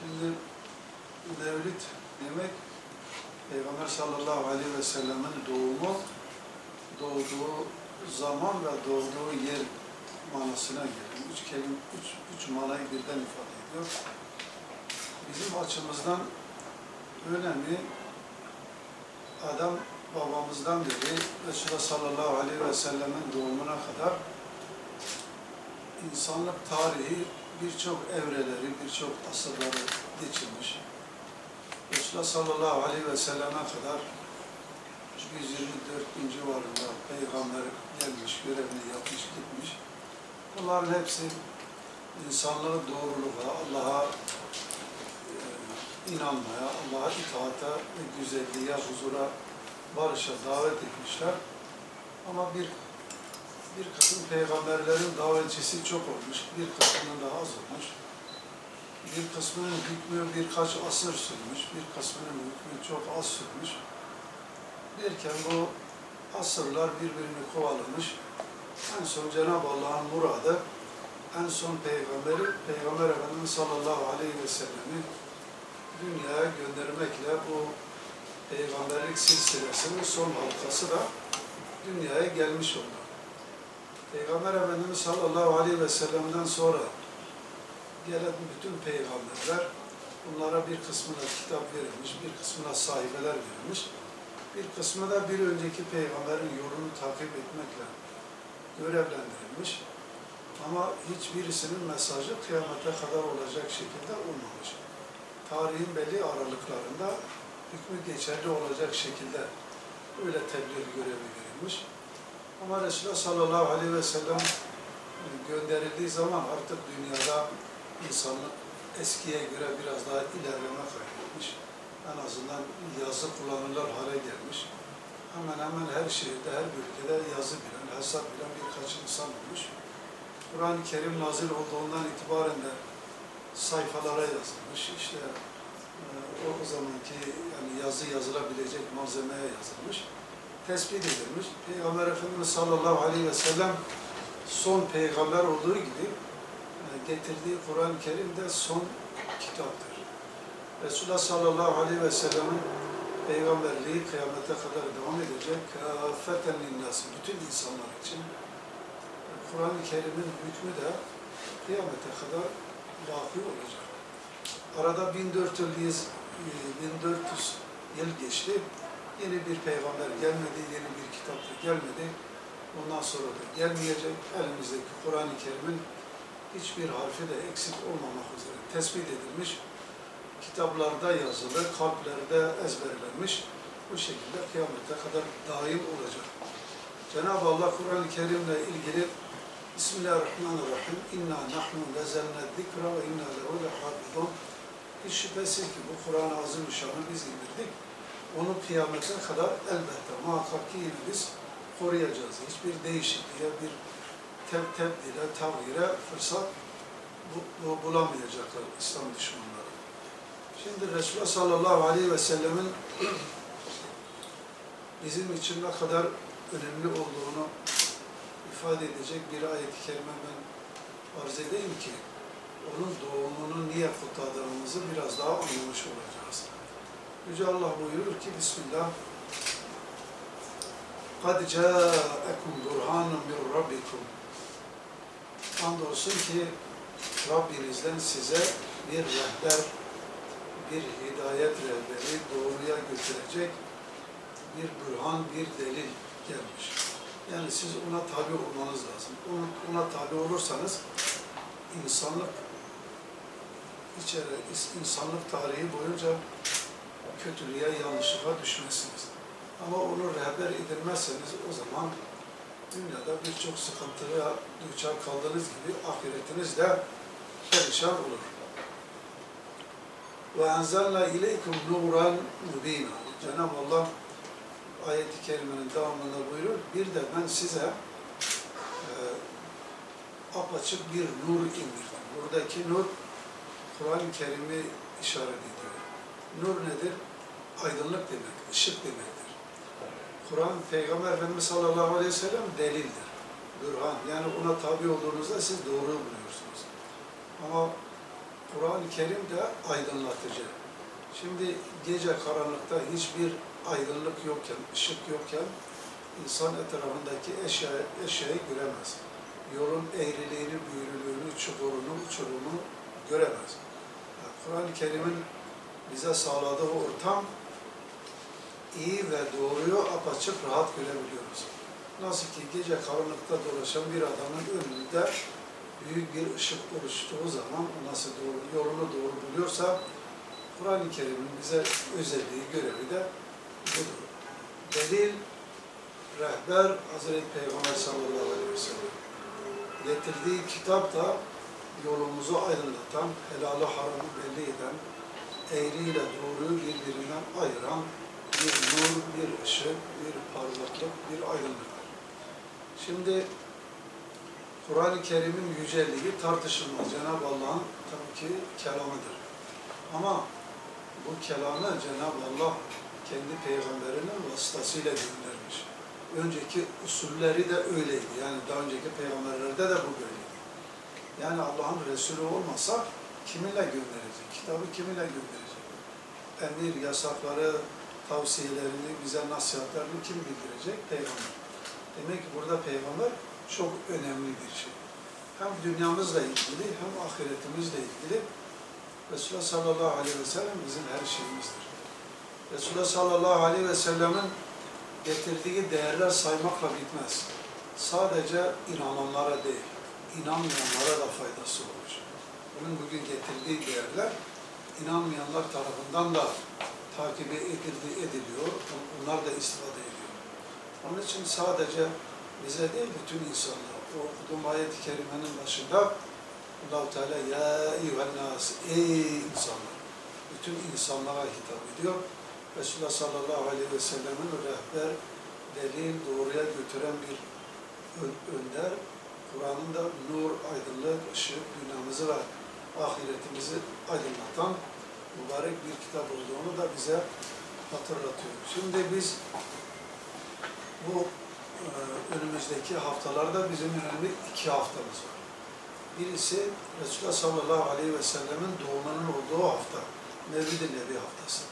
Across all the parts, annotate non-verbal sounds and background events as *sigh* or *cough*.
Şimdi Mevlid demek Peygamber sallallahu aleyhi ve sellemin doğumu, doğduğu zaman ve doğduğu yer manasına geliyor. Üç kelime, üç, üç manayı birden ifade ediyor. Bizim açımızdan önemi adam babamızdan beri Resulullah sallallahu aleyhi ve sellemin doğumuna kadar insanlık tarihi birçok evreleri, birçok asırları geçirmiş. Resulullah sallallahu aleyhi ve selleme kadar 124 bin civarında peygamber gelmiş, görevini yapmış, gitmiş. Bunların hepsi insanlığı doğruluğa, Allah'a e, inanmaya, Allah'a itaata ve güzelliğe, huzura, barışa davet etmişler. Ama bir bir kısım peygamberlerin davetçisi çok olmuş, bir kısmının daha az olmuş. Bir kısmının hükmü birkaç asır sürmüş, bir kısmının hükmü çok az sürmüş. Derken bu asırlar birbirini kovalamış. En son Cenab-ı Allah'ın muradı, en son peygamberi, Peygamber Efendimiz sallallahu aleyhi ve sellem'i dünyaya göndermekle bu peygamberlik silsilesinin son halkası da dünyaya gelmiş oldu. Peygamber Efendimiz sallallahu aleyhi ve sellem'den sonra gelen bütün peygamberler bunlara bir kısmına kitap verilmiş, bir kısmına sahibeler verilmiş, bir kısmı da bir önceki peygamberin yolunu takip etmekle görevlendirilmiş. Ama hiçbirisinin mesajı kıyamete kadar olacak şekilde olmamış. Tarihin belli aralıklarında hükmü geçerli olacak şekilde öyle tebliğ görevi verilmiş. Ama Resulullah sallallahu aleyhi ve sellem gönderildiği zaman artık dünyada insanlık eskiye göre biraz daha ilerleme kaydetmiş. En azından yazı kullanılır hale gelmiş. Hemen hemen her şehirde, her bölgede yazı bilen, hesap bilen birkaç insan olmuş. Kur'an-ı Kerim nazil olduğundan itibaren de sayfalara yazılmış. İşte e, o zamanki yani yazı yazılabilecek malzemeye yazılmış tespit edilmiş. Peygamber Efendimiz sallallahu aleyhi ve sellem son peygamber olduğu gibi e, getirdiği Kur'an-ı Kerim de son kitaptır. Resulullah sallallahu aleyhi ve sellemin peygamberliği kıyamete kadar devam edecek. Kâfeten linnâsi, bütün insanlar için. E, Kur'an-ı Kerim'in hükmü de kıyamete kadar baki olacak. Arada 1400, 1400 yıl geçti yeni bir peygamber gelmedi, yeni bir kitap da gelmedi. Ondan sonra da gelmeyecek. Elimizdeki Kur'an-ı Kerim'in hiçbir harfi de eksik olmamak üzere tespit edilmiş. Kitaplarda yazılı, kalplerde ezberlenmiş. Bu şekilde kıyamete kadar daim olacak. Cenab-ı Allah Kur'an-ı Kerim'le ilgili Bismillahirrahmanirrahim. İnna nahnu nezelne zikra ve inna lehu lehafizun. Hiç şüphesiz ki bu Kur'an-ı Azimüşşan'ı biz indirdik onu kıyamete kadar elbette muhakkak ki yine biz koruyacağız. Hiçbir değişikliğe, bir teb tebdile, tavhire fırsat bu, bu, bulamayacaklar İslam düşmanları. Şimdi Resulullah sallallahu aleyhi ve sellemin *clears throat* bizim için ne kadar önemli olduğunu ifade edecek bir ayet-i kerime ben arz edeyim ki onun doğumunu niye kutladığımızı biraz daha anlamış olacağız. Yüce Allah buyurur ki Bismillah قَدْ جَاءَكُمْ بُرْهَانٌ مِنْ رَبِّكُمْ Andolsun ki Rabbinizden size bir rehber, bir hidayet rehberi doğruya götürecek bir bürhan, bir delil gelmiş. Yani siz ona tabi olmanız lazım. Ona, ona tabi olursanız insanlık içeri, insanlık tarihi boyunca kötülüğe, yanlışlığa düşmezsiniz. Ama onu rehber edilmezseniz o zaman dünyada birçok sıkıntıya düçar kaldığınız gibi ahiretiniz de perişan olur. Ve enzelna ileykum nuran mubina. Cenab-ı Allah ayet-i kerimenin devamında buyurur. Bir de ben size e, apaçık bir nur indirdim. Buradaki nur Kur'an-ı Kerim'i işaret ediyor. Nur nedir? Aydınlık demek, ışık demektir. Kur'an, Peygamber Efendimiz sallallahu aleyhi ve sellem delildir. Bürhan. Yani ona tabi olduğunuzda siz doğru buluyorsunuz. Ama Kur'an-ı Kerim de aydınlatıcı. Şimdi gece karanlıkta hiçbir aydınlık yokken, ışık yokken insan etrafındaki eşya, eşyayı göremez. Yolun eğriliğini, büyürlüğünü, çukurunu, uçurumunu göremez. Yani Kur'an-ı Kerim'in bize sağladığı ortam iyi ve doğruyu apaçık rahat görebiliyoruz. Nasıl ki gece karanlıkta dolaşan bir adamın önünde büyük bir ışık oluştuğu zaman o nasıl doğru, yolunu doğru buluyorsa Kur'an-ı Kerim'in bize özelliği, görevi de budur. Delil, rehber Hazreti Peygamber sallallahu aleyhi ve sellem. Getirdiği kitap da yolumuzu aydınlatan, helalı haramı belli eden, eğriyle doğruyu birbirinden ayıran bir nur, bir ışık, bir parlaklık, bir aydınlıktır. Şimdi Kur'an-ı Kerim'in yüceliği tartışılmaz. Cenab-ı Allah'ın tabii ki kelamıdır. Ama bu kelamı Cenab-ı Allah kendi peygamberinin vasıtasıyla göndermiş. Önceki usulleri de öyleydi. Yani daha önceki peygamberlerde de bu böyleydi. Yani Allah'ın Resulü olmasa kiminle gönderecek? Kitabı kiminle gönderecek? Emir, yasakları, tavsiyelerini, bize nasihatlerini kim bildirecek? Peygamber. Demek ki burada peygamber çok önemli bir şey. Hem dünyamızla ilgili hem ahiretimizle ilgili Resulullah sallallahu aleyhi ve sellem bizim her şeyimizdir. Resulullah sallallahu aleyhi ve sellemin getirdiği değerler saymakla bitmez. Sadece inananlara değil, inanmayanlara da faydası olur. Onun bugün getirdiği değerler inanmayanlar tarafından da takip edildi, ediliyor. Onlar da istifade ediyor. Onun için sadece bize değil bütün insanlar. O okuduğum ayet-i kerimenin başında allah Teala ya eyyühennas ey insanlar. Bütün insanlara hitap ediyor. Resulullah sallallahu aleyhi ve sellemin rehber, delil, doğruya götüren bir ön- önder. Kur'an'ın da nur, aydınlık, ışık, dünyamızı ve ahiretimizi aydınlatan mübarek bir kitap olduğunu da bize hatırlatıyor. Şimdi biz bu e, önümüzdeki haftalarda bizim önemli iki haftamız var. Birisi Resulullah sallallahu aleyhi ve sellemin doğumunun olduğu hafta, Mevlid-i Nebi haftası.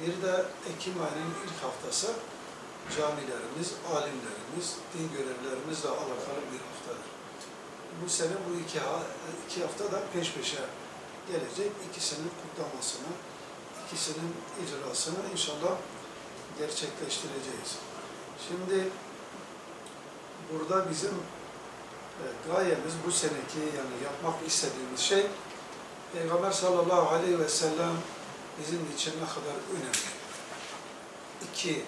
Bir de Ekim ayının ilk haftası camilerimiz, alimlerimiz, din görevlerimizle alakalı bir haftadır. Bu sene bu iki, ha- iki hafta da peş peşe gelecek. İkisinin kutlamasını, ikisinin icrasını inşallah gerçekleştireceğiz. Şimdi burada bizim e, gayemiz bu seneki yani yapmak istediğimiz şey Peygamber sallallahu aleyhi ve sellem bizim için ne kadar önemli. İki,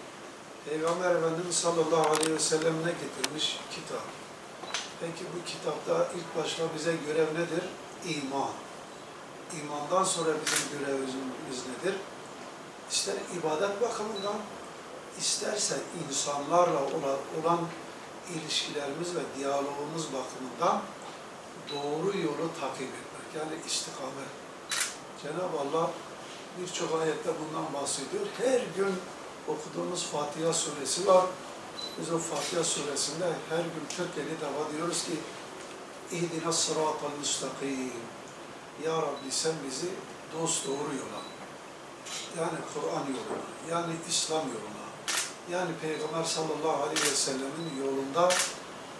Peygamber Efendimiz sallallahu aleyhi ve sellem ne getirmiş? Kitap. Peki bu kitapta ilk başta bize görev nedir? İman. İmandan sonra bizim görevimiz nedir? İster ibadet bakımından, isterse insanlarla olan, ilişkilerimiz ve diyalogumuz bakımından doğru yolu takip etmek. Yani istikamet. Cenab-ı Allah birçok ayette bundan bahsediyor. Her gün okuduğumuz Fatiha suresi var. Biz o Fatiha suresinde her gün 40 defa diyoruz ki İhdina sıratal müstakim. Ya Rabbi sen bizi dost doğru yola. Yani Kur'an yoluna, yani İslam yoluna, yani Peygamber sallallahu aleyhi ve sellemin yolunda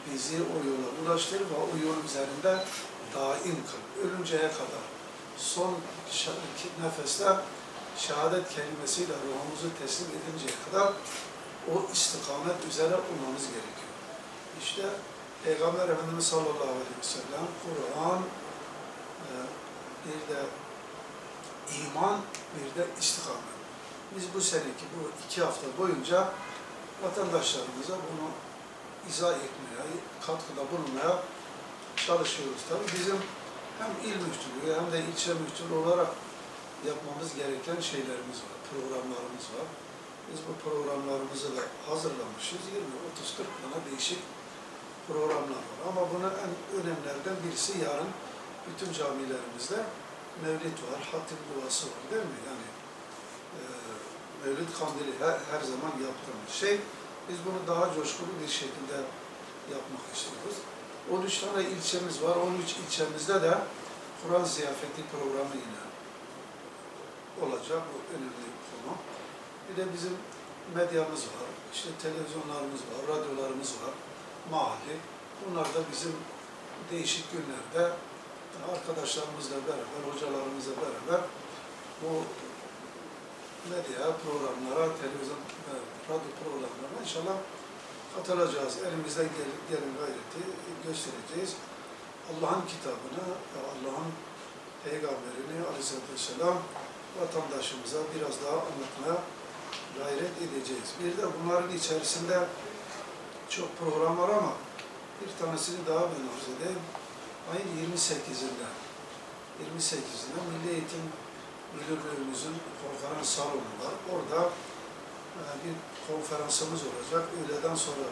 bizi o yola ulaştır ve o yol üzerinde daim kıl. Ölünceye kadar. Son nefeste şehadet kelimesiyle ruhumuzu teslim edinceye kadar o istikamet üzere olmamız gerekiyor. İşte Peygamber Efendimiz sallallahu aleyhi ve sellem, Kur'an, e, bir de iman, bir de istikamet. Biz bu seneki bu iki hafta boyunca vatandaşlarımıza bunu izah etmeye, katkıda bulunmaya çalışıyoruz. Tabii bizim hem il müftülüğü hem de ilçe müftülüğü olarak yapmamız gereken şeylerimiz var, programlarımız var. Biz bu programlarımızı da hazırlamışız. 20, 30, 40 tane değişik programlar var. Ama bunun en önemlilerden birisi yarın bütün camilerimizde mevlid var, hatim duası var değil mi? Yani e, mevlid kandili her, her zaman yaptığımız şey. Biz bunu daha coşkulu bir şekilde yapmak istiyoruz. 13 tane ilçemiz var. 13 ilçemizde de Kur'an ziyafeti programı yine olacak. Bu önemli bir konu. Bir de bizim medyamız var. İşte televizyonlarımız var, radyolarımız var. Mahalli. Bunlar da bizim değişik günlerde arkadaşlarımızla beraber, hocalarımızla beraber bu medya programlara, televizyon ve radyo programlarına inşallah katılacağız. Elimizden gel- gelen gayreti göstereceğiz. Allah'ın kitabını Allah'ın peygamberini aleyhissalatü vesselam vatandaşımıza biraz daha anlatmaya gayret edeceğiz. Bir de bunların içerisinde çok program var ama bir tanesini daha ben arz edeyim. Ayın 28'inde 28'inde Milli Eğitim Müdürlüğümüzün konferans salonu var. Orada e, bir konferansımız olacak. Öğleden sonra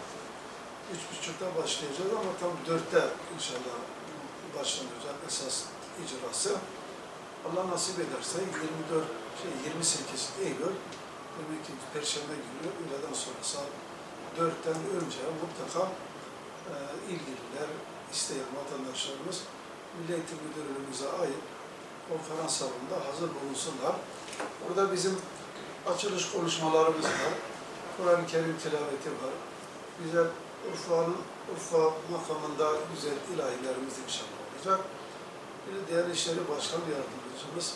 üç buçukta başlayacağız ama tam dörtte inşallah başlanacak esas icrası. Allah nasip ederse 24, şey 28 Eylül demek ki Perşembe günü öğleden sonra saat 4'ten önce mutlaka e, ilgililer, isteyen vatandaşlarımız Milli Eğitim Müdürlüğümüze ait konferans salonunda hazır bulunsunlar. Burada bizim açılış konuşmalarımız var. Kur'an-ı Kerim tilaveti var. Güzel Urfa'nın Urfa makamında güzel ilahilerimiz inşallah olacak. Bir de Diyanet İşleri Başkan Yardımcımız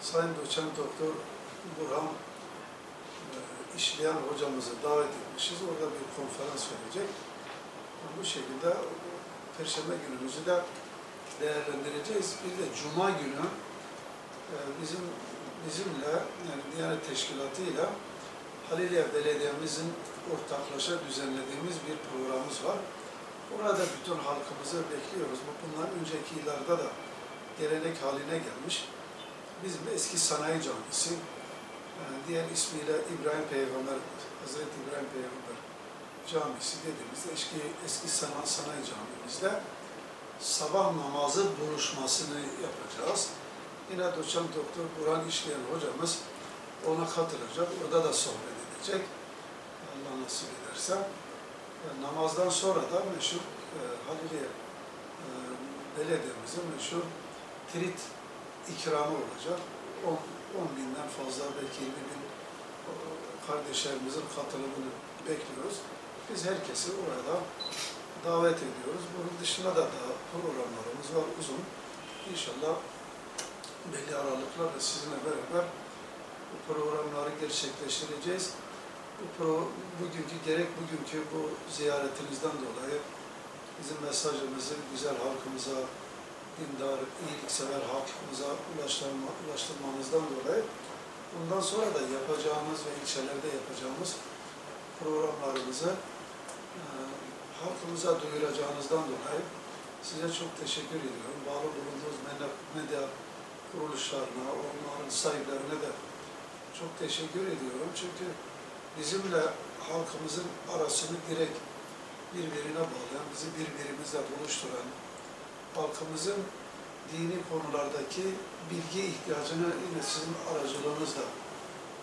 Sayın Doçent Doktor Burhan e, işleyen hocamızı davet etmişiz. Orada bir konferans verecek. Bu şekilde Perşembe günümüzü de değerlendireceğiz. Bir de Cuma günü e, bizim bizimle yani Diyanet Teşkilatı ile Haliliye Belediye'mizin ortaklaşa düzenlediğimiz bir programımız var. Burada bütün halkımızı bekliyoruz. Bu bundan önceki yıllarda da gelenek haline gelmiş. Bizim eski sanayi camisi, diğer ismiyle İbrahim Peygamber, Hazreti İbrahim Peygamber Camisi dediğimizde eski, eski sanayi, sanayi camimizde sabah namazı buluşmasını yapacağız. Yine doçent doktor Burhan İşleyen hocamız ona katılacak. Orada da sohbet edecek. Allah nasip ederse. Namazdan sonra da meşhur e, Haliliye e, belediyemizin meşhur trit ikramı olacak. 10, 10 binden fazla belki 20 bin e, kardeşlerimizin katılımını bekliyoruz. Biz herkesi orada davet ediyoruz. Bunun dışında da daha programlarımız var uzun. İnşallah belli aralıklarla sizinle beraber bu programları gerçekleştireceğiz. Bu pro, bugünkü gerek bugünkü bu ziyaretinizden dolayı bizim mesajımızı güzel halkımıza, dindar, iyiliksever halkımıza ulaştırma, ulaştırmamızdan dolayı bundan sonra da yapacağımız ve ilçelerde yapacağımız programlarımızı e, halkımıza duyuracağınızdan dolayı size çok teşekkür ediyorum. Bağlı bulunduğunuz medya, medya kuruluşlarına, onların sahiplerine de çok teşekkür ediyorum. Çünkü bizimle halkımızın arasını direkt birbirine bağlayan, bizi birbirimizle buluşturan, halkımızın dini konulardaki bilgi ihtiyacını yine sizin aracılığınızla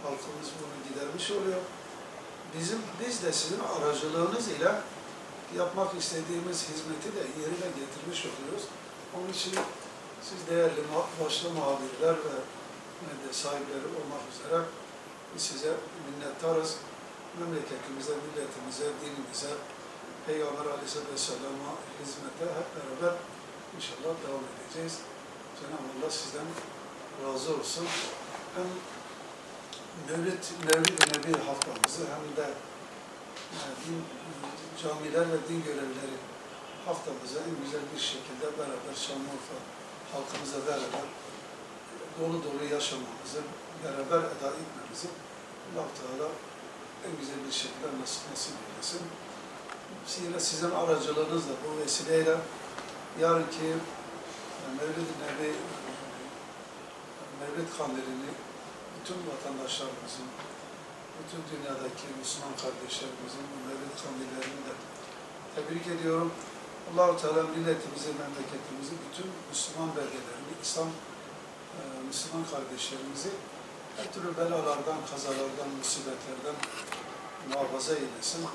halkımız bunu gidermiş oluyor. Bizim, biz de sizin aracılığınız ile yapmak istediğimiz hizmeti de yerine getirmiş oluyoruz. Onun için siz değerli başlı muhabirler ve medya sahipleri olmak üzere biz size minnettarız. Memleketimize, milletimize, dinimize, Peygamber Aleyhisselatü Vesselam'a hizmete hep beraber inşallah devam edeceğiz. Cenab-ı Allah sizden razı olsun. Hem Mevlid, Mevlid-i Nebi haftamızı hem de e, din, camiler ve din görevlileri haftamızı en güzel bir şekilde beraber Şanlıurfa halkımıza beraber dolu dolu yaşamamızı, beraber eda etmemizi allah Teala en güzel bir şekilde nasip, nasip eylesin. Yine sizin aracılığınızla bu vesileyle yarınki Mevlid-i Nebi Mevlid Kandili'ni bütün vatandaşlarımızın, bütün dünyadaki Müslüman kardeşlerimizin Mevlid Kandillerini de tebrik ediyorum. Allah-u Teala milletimizi, memleketimizi, bütün Müslüman belgelerini, İslam e, Müslüman kardeşlerimizi her türlü belalardan, kazalardan, musibetlerden muhafaza eylesin.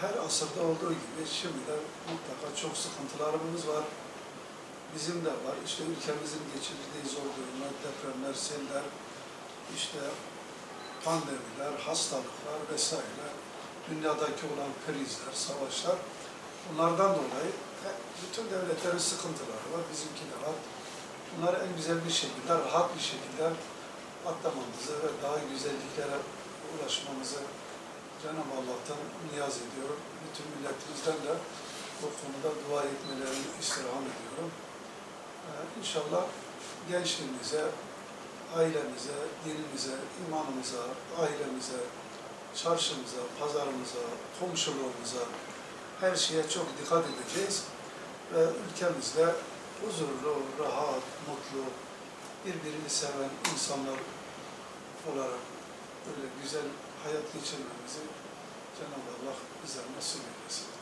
Her asırda olduğu gibi şimdi de mutlaka çok sıkıntılarımız var. bizim de var. İşte ülkemizin geçirdiği zor durumlar, depremler, seller, işte pandemiler, hastalıklar vesaire, dünyadaki olan krizler, savaşlar. Bunlardan dolayı bütün devletlerin sıkıntıları var, bizimki de var. Bunları en güzel bir şekilde, rahat bir şekilde atlamamızı ve daha güzelliklere ulaşmamızı Cenab-ı Allah'tan niyaz ediyorum. Bütün milletimizden de bu konuda dua etmelerini istirham ediyorum. Ee, inşallah gençliğimize, ailemize, dinimize, imanımıza, ailemize, çarşımıza, pazarımıza, komşuluğumuza, her şeye çok dikkat edeceğiz. Ve ülkemizde huzurlu, rahat, mutlu, birbirini seven insanlar olarak böyle güzel hayat geçirmemizi Cenab-ı Allah bize nasip eylesin.